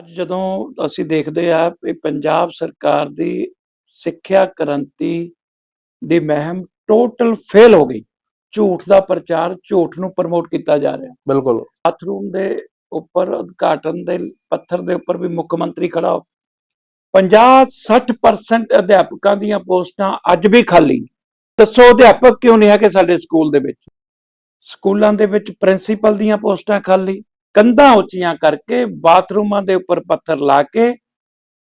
ਅੱਜ ਜਦੋਂ ਅਸੀਂ ਦੇਖਦੇ ਆ ਕਿ ਪੰਜਾਬ ਸਰਕਾਰ ਦੀ ਸਿੱਖਿਆ ਕ੍ਰਾਂਤੀ ਦੀ ਮੁਹਿੰਮ ਟੋਟਲ ਫੇਲ ਹੋ ਗਈ। ਝੂਠ ਦਾ ਪ੍ਰਚਾਰ ਝੂਠ ਨੂੰ ਪ੍ਰਮੋਟ ਕੀਤਾ ਜਾ ਰਿਹਾ। ਬਿਲਕੁਲ। ਬਾਥਰੂਮ ਦੇ ਉੱਪਰ ਉਦਘਾਟਨ ਦੇ ਪੱਥਰ ਦੇ ਉੱਪਰ ਵੀ ਮੁੱਖ ਮੰਤਰੀ ਖੜਾ ਹੋ। 50-60% ਅਧਿਆਪਕਾਂ ਦੀਆਂ ਪੋਸਟਾਂ ਅੱਜ ਵੀ ਖਾਲੀ। ਦੱਸੋ ਅਧਿਆਪਕ ਕਿਉਂ ਨਹੀਂ ਹੈਗੇ ਸਾਡੇ ਸਕੂਲ ਦੇ ਵਿੱਚ? ਸਕੂਲਾਂ ਦੇ ਵਿੱਚ ਪ੍ਰਿੰਸੀਪਲ ਦੀਆਂ ਪੋਸਟਾਂ ਖਾਲੀ। ਕੰਧਾਂ ਉੱਚੀਆਂ ਕਰਕੇ ਬਾਥਰੂਮਾਂ ਦੇ ਉੱਪਰ ਪੱਥਰ ਲਾ ਕੇ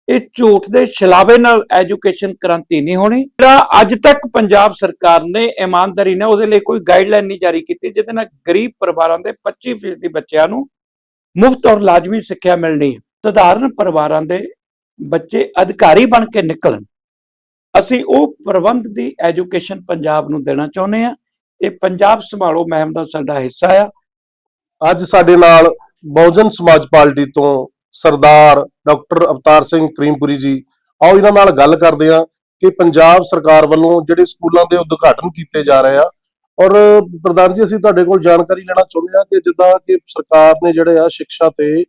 ਇਹ ਝੂਠ ਦੇ ਛਲਾਵੇ ਨਾਲ ਐਜੂਕੇਸ਼ਨ ਕ੍ਰਾਂਤੀ ਨਹੀਂ ਹੋਣੀ। ਜਿਹੜਾ ਅੱਜ ਤੱਕ ਪੰਜਾਬ ਸਰਕਾਰ ਨੇ ਇਮਾਨਦਾਰੀ ਨਾਲ ਉਹਦੇ ਲਈ ਕੋਈ ਗਾਈਡਲਾਈਨ ਨਹੀਂ ਜਾਰੀ ਕੀਤੀ, ਜਿਹਦੇ ਨਾਲ ਗਰੀਬ ਪਰਿਵਾਰਾਂ ਦੇ 25% ਬੱਚਿਆਂ ਨੂੰ ਮੁਫਤ ਔਰ ਲਾਜ਼ਮੀ ਸਿੱਖਿਆ ਮਿਲਣੀ ਹੈ। ਸਧਾਰਨ ਪਰਿਵਾਰਾਂ ਦੇ ਬੱਚੇ ਅਧਿਕਾਰੀ ਬਣ ਕੇ ਨਿਕਲਣ। ਅਸੀਂ ਉਹ ਪ੍ਰਬੰਧ ਦੀ ਐਜੂਕੇਸ਼ਨ ਪੰਜਾਬ ਨੂੰ ਦੇਣਾ ਚਾਹੁੰਦੇ ਆ ਇਹ ਪੰਜਾਬ ਸੰਭਾਲੋ ਮਹਿਮ ਦਾ ਸਾਡਾ ਹਿੱਸਾ ਆ। ਅੱਜ ਸਾਡੇ ਨਾਲ ਬਹੁਜਨ ਸਮਾਜ ਪਾਰਟੀ ਤੋਂ ਸਰਦਾਰ ਡਾਕਟਰ ਅਵਤਾਰ ਸਿੰਘ ਕਰੀਮਪੁਰੀ ਜੀ। ਆਓ ਇਹਨਾਂ ਨਾਲ ਗੱਲ ਕਰਦੇ ਹਾਂ ਕਿ ਪੰਜਾਬ ਸਰਕਾਰ ਵੱਲੋਂ ਜਿਹੜੇ ਸਕੂਲਾਂ ਦੇ ਉਦਘਾਟਨ ਕੀਤੇ ਜਾ ਰਹੇ ਆ। ਔਰ ਪ੍ਰਧਾਨ ਜੀ ਅਸੀਂ ਤੁਹਾਡੇ ਕੋਲ ਜਾਣਕਾਰੀ ਲੈਣਾ ਚਾਹੁੰਦੇ ਹਾਂ ਕਿ ਜਿੱਦਾਂ ਕਿ ਸਰਕਾਰ ਨੇ ਜਿਹੜੇ ਆ ਸਿੱਖਿਆ ਤੇ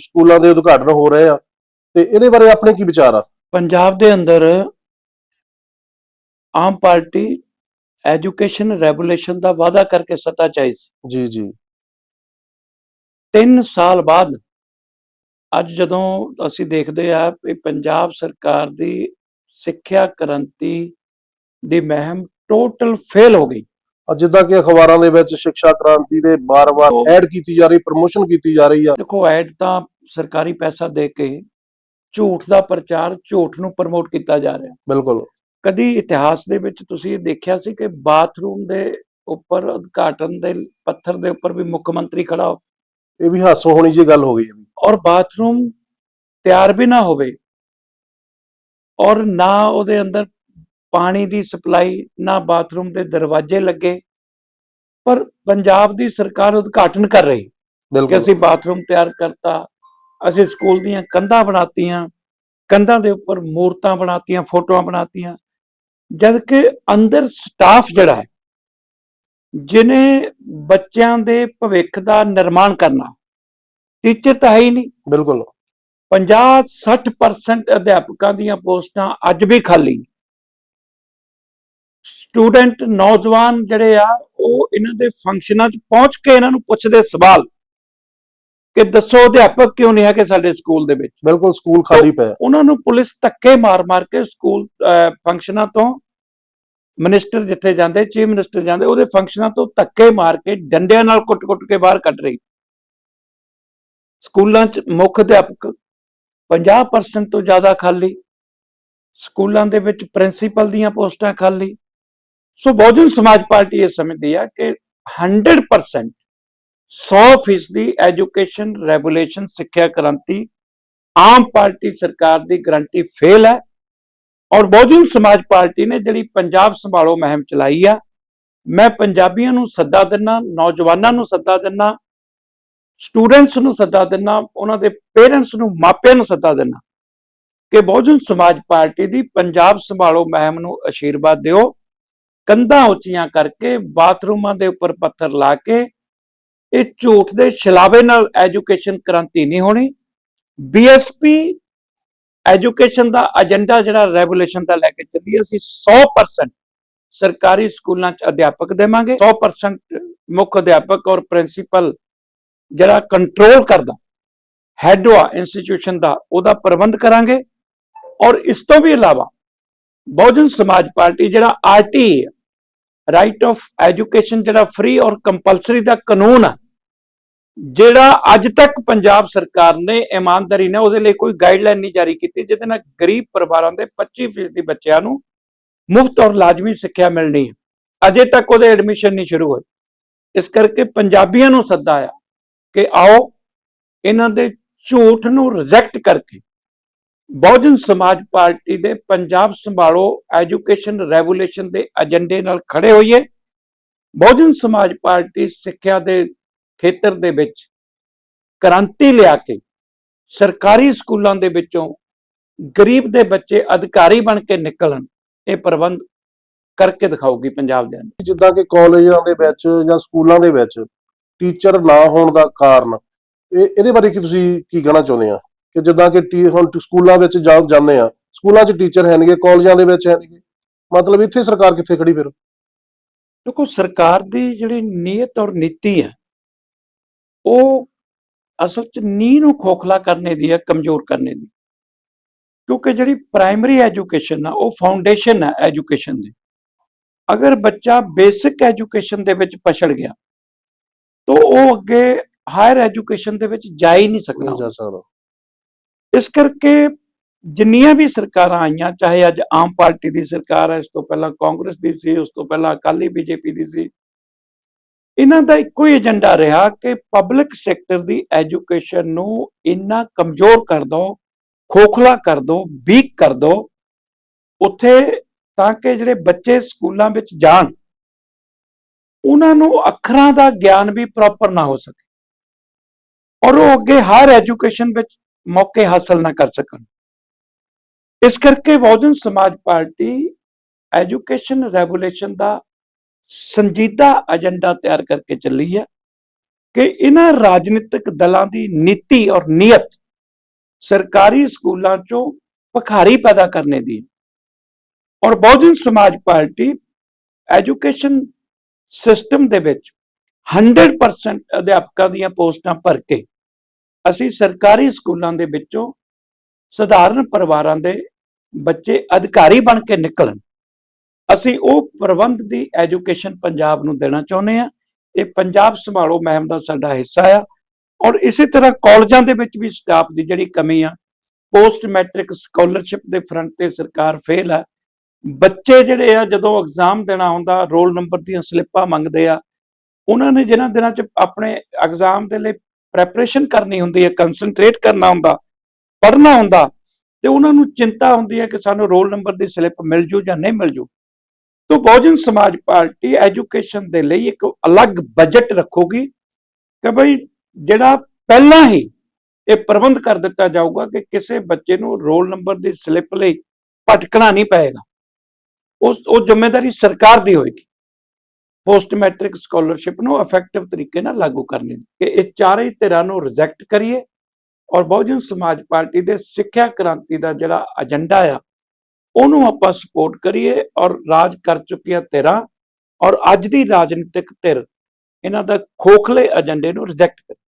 ਸਕੂਲਾਂ ਦੇ ਉਦਘਾਟਨ ਹੋ ਰਹੇ ਆ। ਤੇ ਇਹਦੇ ਬਾਰੇ ਆਪਣੇ ਕੀ ਵਿਚਾਰ ਆ? ਪੰਜਾਬ ਦੇ ਅੰਦਰ ਆਮ ਪਾਰਟੀ ਐਜੂਕੇਸ਼ਨ ਰੈਗੂਲੇਸ਼ਨ ਦਾ ਵਾਅਦਾ ਕਰਕੇ ਸੱਤਾ ਚਾਹੀ ਸੀ। ਜੀ ਜੀ। 3 ਸਾਲ ਬਾਅਦ ਅੱਜ ਜਦੋਂ ਅਸੀਂ ਦੇਖਦੇ ਆ ਕਿ ਪੰਜਾਬ ਸਰਕਾਰ ਦੀ ਸਿੱਖਿਆ ਕ੍ਰਾਂਤੀ ਦੀ ਮੁਹਿੰਮ ਟੋਟਲ ਫੇਲ ਹੋ ਗਈ। ਅੱਜ ਜਿੱਦਾਂ ਕਿ ਅਖਬਾਰਾਂ ਦੇ ਵਿੱਚ ਸਿੱਖਿਆ ਕ੍ਰਾਂਤੀ ਦੇ ਬਾਰ-ਬਾਰ ਐਡ ਕੀਤੀ ਜਾ ਰਹੀ ਪ੍ਰਮੋਸ਼ਨ ਕੀਤੀ ਜਾ ਰਹੀ ਆ। ਦੇਖੋ ਐਡ ਤਾਂ ਸਰਕਾਰੀ ਪੈਸਾ ਦੇ ਕੇ ਝੂਠ ਦਾ ਪ੍ਰਚਾਰ ਝੂਠ ਨੂੰ ਪ੍ਰਮੋਟ ਕੀਤਾ ਜਾ ਰਿਹਾ। ਬਿਲਕੁਲ। ਕਦੀ ਇਤਿਹਾਸ ਦੇ ਵਿੱਚ ਤੁਸੀਂ ਇਹ ਦੇਖਿਆ ਸੀ ਕਿ ਬਾਥਰੂਮ ਦੇ ਉੱਪਰ ਉਦਘਾਟਨ ਦੇ ਪੱਥਰ ਦੇ ਉੱਪਰ ਵੀ ਮੁੱਖ ਮੰਤਰੀ ਖੜਾ ਹੋ? ਇਹ ਵੀ ਹਾਸੋ ਹੋਣੀ ਜੀ ਗੱਲ ਹੋ ਗਈ ਹੈ ਔਰ ਬਾਥਰੂਮ ਤਿਆਰ ਵੀ ਨਾ ਹੋਵੇ ਔਰ ਨਾ ਉਹਦੇ ਅੰਦਰ ਪਾਣੀ ਦੀ ਸਪਲਾਈ ਨਾ ਬਾਥਰੂਮ ਦੇ ਦਰਵਾਜ਼ੇ ਲੱਗੇ ਪਰ ਪੰਜਾਬ ਦੀ ਸਰਕਾਰ ਉਦਘਾਟਨ ਕਰ ਰਹੀ। ਕਿ ਅਸੀਂ ਬਾਥਰੂਮ ਤਿਆਰ ਕਰਤਾ ਅਸੀਂ ਸਕੂਲ ਦੀਆਂ ਕੰਧਾਂ ਬਣਾਤੀਆਂ ਕੰਧਾਂ ਦੇ ਉੱਪਰ ਮੂਰਤਾਂ ਬਣਾਤੀਆਂ ਫੋਟੋਆਂ ਬਣਾਤੀਆਂ ਜਦ ਕਿ ਅੰਦਰ ਸਟਾਫ ਜਿਹੜਾ ਹੈ ਜਿਨੇ ਬੱਚਿਆਂ ਦੇ ਭਵਿੱਖ ਦਾ ਨਿਰਮਾਣ ਕਰਨਾ ਟੀਚਰ ਤਾਂ ਹੈ ਹੀ ਨਹੀਂ। ਬਿਲਕੁਲ। 50-60% ਅਧਿਆਪਕਾਂ ਦੀਆਂ ਪੋਸਟਾਂ ਅੱਜ ਵੀ ਖਾਲੀ। ਸਟੂਡੈਂਟ ਨੌਜਵਾਨ ਜਿਹੜੇ ਆ ਉਹ ਇਹਨਾਂ ਦੇ ਫੰਕਸ਼ਨਾਂ 'ਚ ਪਹੁੰਚ ਕੇ ਇਹਨਾਂ ਨੂੰ ਪੁੱਛਦੇ ਸਵਾਲ ਕਿ ਦੱਸੋ ਅਧਿਆਪਕ ਕਿਉਂ ਨਹੀਂ ਹੈਗੇ ਸਾਡੇ ਸਕੂਲ ਦੇ ਵਿੱਚ? ਬਿਲਕੁਲ ਸਕੂਲ ਖਾਲੀ ਪਿਆ। ਉਹਨਾਂ ਨੂੰ ਪੁਲਿਸ ਧੱਕੇ ਮਾਰ-ਮਾਰ ਕੇ ਸਕੂਲ ਫੰਕਸ਼ਨਾਂ ਤੋਂ ਮਿਨਿਸਟਰ ਜਿੱਥੇ ਜਾਂਦੇ, ਚੀਫ ਮਿਨਿਸਟਰ ਜਾਂਦੇ, ਉਹਦੇ ਫੰਕਸ਼ਨਾਂ ਤੋਂ ਧੱਕੇ ਮਾਰ ਕੇ ਡੰਡਿਆਂ ਨਾਲ ਕੁੱਟ-ਕੁੱਟ ਕੇ ਬਾਹਰ ਕੱਢ ਰਹੀ। ਸਕੂਲਾਂ 'ਚ ਮੁੱਖ ਅਧਿਆਪਕ 50% ਤੋਂ ਜ਼ਿਆਦਾ ਖਾਲੀ। ਸਕੂਲਾਂ ਦੇ ਵਿੱਚ ਪ੍ਰਿੰਸੀਪਲ ਦੀਆਂ ਪੋਸਟਾਂ ਖਾਲੀ। ਸੋ ਬਹੁਜਨ ਸਮਾਜ ਪਾਰਟੀ ਇਹ ਸਮਝਦੀ ਆ ਕਿ 100% 100% ਐਜੂਕੇਸ਼ਨ ਰੈਗੂਲੇਸ਼ਨ ਸਿੱਖਿਆ ਕ੍ਰਾਂਤੀ ਆਮ ਪਾਰਟੀ ਸਰਕਾਰ ਦੀ ਗਰੰਟੀ ਫੇਲ ਹੈ। ਔਰ ਬਹੁਜਨ ਸਮਾਜ ਪਾਰਟੀ ਨੇ ਜਿਹੜੀ ਪੰਜਾਬ ਸੰਭਾਲੋ ਮੁਹਿੰਮ ਚਲਾਈ ਆ। ਮੈਂ ਪੰਜਾਬੀਆਂ ਨੂੰ ਸੱਦਾ ਦਿੰਨਾ, ਨੌਜਵਾਨਾਂ ਨੂੰ ਸੱਦਾ ਦਿੰਨਾ, ਸਟੂਡੈਂਟਸ ਨੂੰ ਸੱਦਾ ਦਿੰਨਾ, ਉਹਨਾਂ ਦੇ ਪੇਰੈਂਟਸ ਨੂੰ, ਮਾਪਿਆਂ ਨੂੰ ਸੱਦਾ ਦਿੰਨਾ ਕਿ ਬਹੁਜਨ ਸਮਾਜ ਪਾਰਟੀ ਦੀ ਪੰਜਾਬ ਸੰਭਾਲੋ ਮਹਿਮ ਨੂੰ ਅਸ਼ੀਰਵਾਦ ਦਿਓ। ਕੰਧਾਂ ਉੱਚੀਆਂ ਕਰਕੇ, ਬਾਥਰੂਮਾਂ ਦੇ ਉੱਪਰ ਪੱਥਰ ਲਾ ਕੇ, ਇਹ ਝੂਠ ਦੇ ਛਲਾਵੇ ਨਾਲ ਐਜੂਕੇਸ਼ਨ ਕ੍ਰਾਂਤੀ ਨਹੀਂ ਹੋਣੀ। ਬੀਐਸਪੀ ਐਜੂਕੇਸ਼ਨ ਦਾ ਏਜੰਡਾ ਜਿਹੜਾ ਰੈਗੂਲੇਸ਼ਨ ਦਾ ਲੈ ਕੇ ਚੱਲੀ ਅਸੀਂ 100% ਸਰਕਾਰੀ ਸਕੂਲਾਂ 'ਚ ਅਧਿਆਪਕ ਦੇਵਾਂਗੇ 100% ਮੁੱਖ ਅਧਿਆਪਕ ਔਰ ਪ੍ਰਿੰਸੀਪਲ ਜਿਹੜਾ ਕੰਟਰੋਲ ਕਰਦਾ ਹੈਡ ਆ ਇੰਸਟੀਟਿਊਸ਼ਨ ਦਾ, ਉਹਦਾ ਪ੍ਰਬੰਧ ਕਰਾਂਗੇ। ਔਰ ਇਸ ਤੋਂ ਵੀ ਇਲਾਵਾ ਬਹੁਜਨ ਸਮਾਜ ਪਾਰਟੀ ਜਿਹੜਾ ਆਰਟੀ ਰਾਈਟ ਆਫ ਐਜੂਕੇਸ਼ਨ ਜਿਹੜਾ ਫ੍ਰੀ ਔਰ ਕੰਪਲਸਰੀ ਦਾ ਕਾਨੂੰਨ ਆ ਜਿਹੜਾ ਅੱਜ ਤੱਕ ਪੰਜਾਬ ਸਰਕਾਰ ਨੇ, ਇਮਾਨਦਾਰੀ ਨਾਲ ਉਹਦੇ ਲਈ ਕੋਈ ਗਾਈਡਲਾਈਨ ਨਹੀਂ ਜਾਰੀ ਕੀਤੀ, ਜਿਹਦੇ ਨਾਲ ਗਰੀਬ ਪਰਿਵਾਰਾਂ ਦੇ 25% ਬੱਚਿਆਂ ਨੂੰ ਮੁਫਤ ਔਰ ਲਾਜ਼ਮੀ ਸਿੱਖਿਆ ਮਿਲਣੀ ਹੈ। ਅਜੇ ਤੱਕ ਉਹਦੇ ਐਡਮਿਸ਼ਨ ਨਹੀਂ ਸ਼ੁਰੂ ਹੋਏ। ਇਸ ਕਰਕੇ ਪੰਜਾਬੀਆਂ ਨੂੰ ਸੱਦਾ ਆ ਕਿ ਆਓ, ਇਹਨਾਂ ਦੇ ਝੂਠ ਨੂੰ ਰਿਜੈਕਟ ਕਰਕੇ ਬਹੁਜਨ ਸਮਾਜ ਪਾਰਟੀ ਦੇ ਪੰਜਾਬ ਸੰਭਾਲੋ ਐਜੂਕੇਸ਼ਨ ਰੈਗੂਲੇਸ਼ਨ ਦੇ ਏਜੰਡੇ ਨਾਲ ਖੜੇ ਹੋਈਏ। ਬਹੁਜਨ ਸਮਾਜ ਪਾਰਟੀ ਸਿੱਖਿਆ ਦੇ ਖੇਤਰ ਦੇ ਵਿੱਚ ਕ੍ਰਾਂਤੀ ਲਿਆ ਕੇ ਸਰਕਾਰੀ ਸਕੂਲਾਂ ਦੇ ਵਿੱਚੋਂ ਗਰੀਬ ਦੇ ਬੱਚੇ ਅਧਿਕਾਰੀ ਬਣ ਕੇ ਨਿਕਲਣ ਇਹ ਪ੍ਰਬੰਧ ਕਰਕੇ ਦਿਖਾਊਗੀ ਪੰਜਾਬ ਦੇ ਅੰਦਰ। ਜਿੱਦਾਂ ਕਿ ਕਾਲਜਾਂ ਦੇ ਵਿੱਚ ਜਾਂ ਸਕੂਲਾਂ ਦੇ ਵਿੱਚ ਟੀਚਰ ਨਾ ਹੋਣ ਦਾ ਕਾਰਨ ਇਹ ਇਹਦੇ ਬਾਰੇ ਕੀ ਤੁਸੀਂ ਕੀ ਕਹਿਣਾ ਚਾਹੁੰਦੇ ਆ? ਕਿ ਜਿੱਦਾਂ ਕਿ ਟੀ ਹੁਣ ਸਕੂਲਾਂ ਵਿੱਚ ਜਾਂਦੇ ਆ ਸਕੂਲਾਂ 'ਚ ਟੀਚਰ ਹੈ ਨਹੀਂਗੇ ਕਾਲਜਾਂ ਦੇ ਵਿੱਚ ਹੈ ਨਹੀਂਗੇ ਮਤਲਬ ਇੱਥੇ ਸਰਕਾਰ ਕਿੱਥੇ ਖੜੀ ਫਿਰ? ਦੇਖੋ ਸਰਕਾਰ ਦੀ ਜਿਹੜੀ ਨੀਅਤ ਔਰ ਨੀਤੀ ਹੈ ਉਹ ਅਸਲ ਚ ਨੀਂਹ ਨੂੰ ਖੋਖਲਾ ਕਰਨੇ ਦੀ ਹੈ ਕਮਜ਼ੋਰ ਕਰਨੇ ਦੀ। ਕਿਉਂਕਿ ਜਿਹੜੀ ਪ੍ਰਾਇਮਰੀ ਐਜੂਕੇਸ਼ਨ ਆ ਉਹ ਫਾਊਂਡੇਸ਼ਨ ਹੈ ਐਜੂਕੇਸ਼ਨ ਦੀ। ਅਗਰ ਬੱਚਾ ਬੇਸਿਕ ਐਜੂਕੇਸ਼ਨ ਦੇ ਵਿੱਚ ਪਛੜ ਗਿਆ ਤਾਂ ਉਹ ਅੱਗੇ ਹਾਇਰ ਐਜੂਕੇਸ਼ਨ ਦੇ ਵਿੱਚ ਜਾ ਹੀ ਨਹੀਂ ਸਕਦਾ। ਜਾ ਸਕਦਾ। ਇਸ ਕਰਕੇ ਜਿੰਨੀਆਂ ਵੀ ਸਰਕਾਰਾਂ ਆਈਆਂ ਚਾਹੇ ਅੱਜ ਆਮ ਪਾਰਟੀ ਦੀ ਸਰਕਾਰ ਹੈ ਇਸ ਤੋਂ ਪਹਿਲਾਂ ਕਾਂਗਰਸ ਦੀ ਸੀ ਉਸ ਤੋਂ ਪਹਿਲਾਂ ਅਕਾਲੀ ਬੀਜੇਪੀ ਦੀ ਸੀ ਇਹਨਾਂ ਦਾ ਇੱਕੋ ਹੀ ਏਜੰਡਾ ਰਿਹਾ ਕਿ ਪਬਲਿਕ ਸੈਕਟਰ ਦੀ ਐਜੂਕੇਸ਼ਨ ਨੂੰ ਇੰਨਾ ਕਮਜ਼ੋਰ ਕਰ ਦੋ, ਖੋਖਲਾ ਕਰ ਦੋ ਵੀਕ ਕਰ ਦੋ, ਉੱਥੇ ਤਾਂ ਕਿ ਜਿਹੜੇ ਬੱਚੇ ਸਕੂਲਾਂ ਵਿੱਚ ਜਾਣ, ਉਹਨਾਂ ਨੂੰ ਅੱਖਰਾਂ ਦਾ ਗਿਆਨ ਵੀ ਪ੍ਰੋਪਰ ਨਾ ਹੋ ਸਕੇ ਔਰ ਉਹ ਅੱਗੇ ਹਰ ਐਜੂਕੇਸ਼ਨ ਵਿੱਚ ਮੌਕੇ ਹਾਸਲ ਨਾ ਕਰ ਸਕਣ। ਇਸ ਕਰਕੇ Bahujan Samaj party education regulation ਦਾ ਸੰਜੀਦਾ ਏਜੰਡਾ ਤਿਆਰ ਕਰਕੇ ਚੱਲੀ ਹੈ ਕਿ ਇਹਨਾਂ ਰਾਜਨੀਤਿਕ ਦਲਾਂ ਦੀ ਨੀਤੀ ਔਰ ਨੀਅਤ ਸਰਕਾਰੀ ਸਕੂਲਾਂ ਚੋਂ ਭਖਾਰੀ ਪੈਦਾ ਕਰਨੇ ਦੀ ਔਰ Bahujan Samaj party education system ਦੇ ਵਿੱਚ 100% ਅਧਿਆਪਕਾਂ ਦੀਆਂ ਪੋਸਟਾਂ ਭਰ ਕੇ ਅਸੀਂ ਸਰਕਾਰੀ ਸਕੂਲਾਂ ਦੇ ਵਿੱਚੋਂ ਸਧਾਰਨ ਪਰਿਵਾਰਾਂ ਦੇ ਬੱਚੇ ਅਧਿਕਾਰੀ ਬਣ ਕੇ ਨਿਕਲਣ। ਅਸੀਂ ਉਹ ਪ੍ਰਬੰਧ ਦੀ ਐਜੂਕੇਸ਼ਨ ਪੰਜਾਬ ਨੂੰ ਦੇਣਾ ਚਾਹੁੰਦੇ ਆ ਇਹ ਪੰਜਾਬ ਸੰਭਾਲੋ ਮਹਿਮ ਦਾ ਸਾਡਾ ਹਿੱਸਾ ਆ। ਔਰ ਇਸੇ ਤਰ੍ਹਾਂ ਕਾਲਜਾਂ ਦੇ ਵਿੱਚ ਵੀ ਸਟਾਫ ਦੀ ਜਿਹੜੀ ਕਮੀ ਆ ਪੋਸਟ ਮੈਟ੍ਰਿਕ ਸਕਾਲਰਸ਼ਿਪ ਦੇ ਫਰੰਟ ਤੇ ਸਰਕਾਰ ਫੇਲ ਆ। ਬੱਚੇ ਜਿਹੜੇ ਆ, ਜਦੋਂ ਐਗਜ਼ਾਮ ਦੇਣਾ ਹੁੰਦਾ ਰੋਲ ਨੰਬਰ ਦੀਆਂ ਸਲਿੱਪਾਂ ਮੰਗਦੇ ਆ, ਉਹਨਾਂ ਨੇ ਜਿਨ੍ਹਾਂ ਦਿਨਾਂ 'ਚ ਆਪਣੇ ਐਗਜ਼ਾਮ ਦੇ ਲਈ ਪ੍ਰੈਪਰੇਸ਼ਨ ਕਰਨੀ ਹੁੰਦੀ ਹੈ ਕਨਸੈਂਟਰੇਟ ਕਰਨਾ ਹੁੰਦਾ, ਪੜ੍ਹਨਾ ਹੁੰਦਾ, ਤੇ ਉਹਨਾਂ ਨੂੰ ਚਿੰਤਾ ਹੁੰਦੀ ਹੈ ਕਿ ਸਾਨੂੰ ਰੋਲ ਨੰਬਰ ਦੀ ਸਲਿੱਪ ਮਿਲ ਜੂ ਜਾਂ ਨਹੀਂ ਮਿਲ ਜੂ। ਤੋਂ ਬਹੁਜਨ ਸਮਾਜ ਪਾਰਟੀ ਐਜੂਕੇਸ਼ਨ ਦੇ ਲਈ ਇੱਕ ਅਲੱਗ ਬਜਟ ਰੱਖੂਗੀ ਕਿ ਭਈ ਜਿਹੜਾ ਪਹਿਲਾਂ ਹੀ ਇਹ ਪ੍ਰਬੰਧ ਕਰ ਦਿੱਤਾ ਜਾਊਗਾ ਕਿ ਕਿਸੇ ਬੱਚੇ ਨੂੰ ਰੋਲ ਨੰਬਰ ਦੀ ਸਲਿੱਪ ਲਈ ਭਟਕਣਾ ਨਹੀਂ ਪਏਗਾ। ਉਸ, ਉਹ ਜ਼ਿੰਮੇਵਾਰੀ ਸਰਕਾਰ ਦੀ ਹੋਏਗੀ। ਪੋਸਟ ਮੈਟ੍ਰਿਕ ਸਕਾਲਰਸ਼ਿਪ ਨੂੰ ਇਫੈਕਟਿਵ ਤਰੀਕੇ ਨਾਲ ਲਾਗੂ ਕਰਨੀ, ਕਿ ਇਹ ਚਾਰੇ ਧਿਰਾਂ ਨੂੰ ਰਿਜੈਕਟ ਕਰੀਏ ਔਰ ਬਹੁਜਨ ਸਮਾਜ ਪਾਰਟੀ ਦੇ ਸਿੱਖਿਆ ਕ੍ਰਾਂਤੀ ਦਾ ਜਿਹੜਾ ਏਜੰਡਾ ਆ ਉਹਨੂੰ ਆਪਾਂ ਸਪੋਰਟ ਕਰੀਏ ਔਰ ਰਾਜ ਕਰ ਚੁੱਕੀਆਂ ਧਿਰਾਂ ਔਰ ਅੱਜ ਦੀ ਰਾਜਨੀਤਿਕ ਧਿਰ, ਇਹਨਾਂ ਦਾ ਖੋਖਲੇ ਏਜੰਡੇ ਨੂੰ ਰਿਜੈਕਟ ਕਰੀਏ।